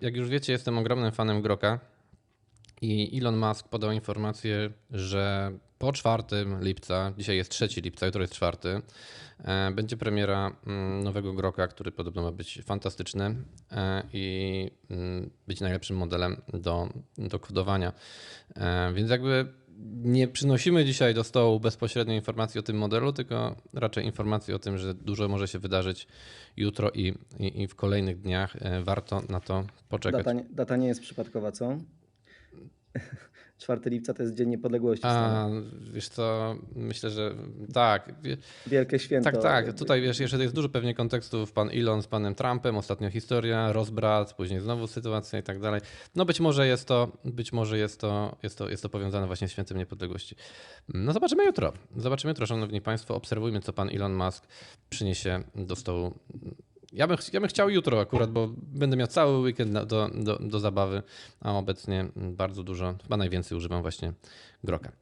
Jak już wiecie, jestem ogromnym fanem Groka i Elon Musk podał informację, że po 4 lipca, dzisiaj jest 3 lipca, jutro jest 4, e, będzie premiera mm, nowego Groka, który podobno ma być fantastyczny e, i mm, być najlepszym modelem do, do kodowania. E, więc jakby nie przynosimy dzisiaj do stołu bezpośrednio informacji o tym modelu, tylko raczej informacji o tym, że dużo może się wydarzyć jutro i, i, i w kolejnych dniach. Warto na to poczekać. Data, nie- data nie jest przypadkowa, co? 4 lipca to jest Dzień Niepodległości. A, wiesz co, myślę, że tak. Wie- Wielkie święto. Tak, tak. Tutaj wiesz, jeszcze jest dużo pewnie kontekstów. Pan Elon z panem Trumpem, ostatnio historia, rozbrat, później znowu sytuacja i tak dalej. No być może jest to, być może jest to, jest to, jest to powiązane właśnie z Świętem Niepodległości. No zobaczymy jutro. Zobaczymy jutro, szanowni państwo. Obserwujmy, co pan Elon Musk przyniesie do stołu. Ja bym, ja bym chciał jutro akurat, bo będę miał cały weekend do, do, do zabawy, a obecnie bardzo dużo, chyba najwięcej używam właśnie Groka.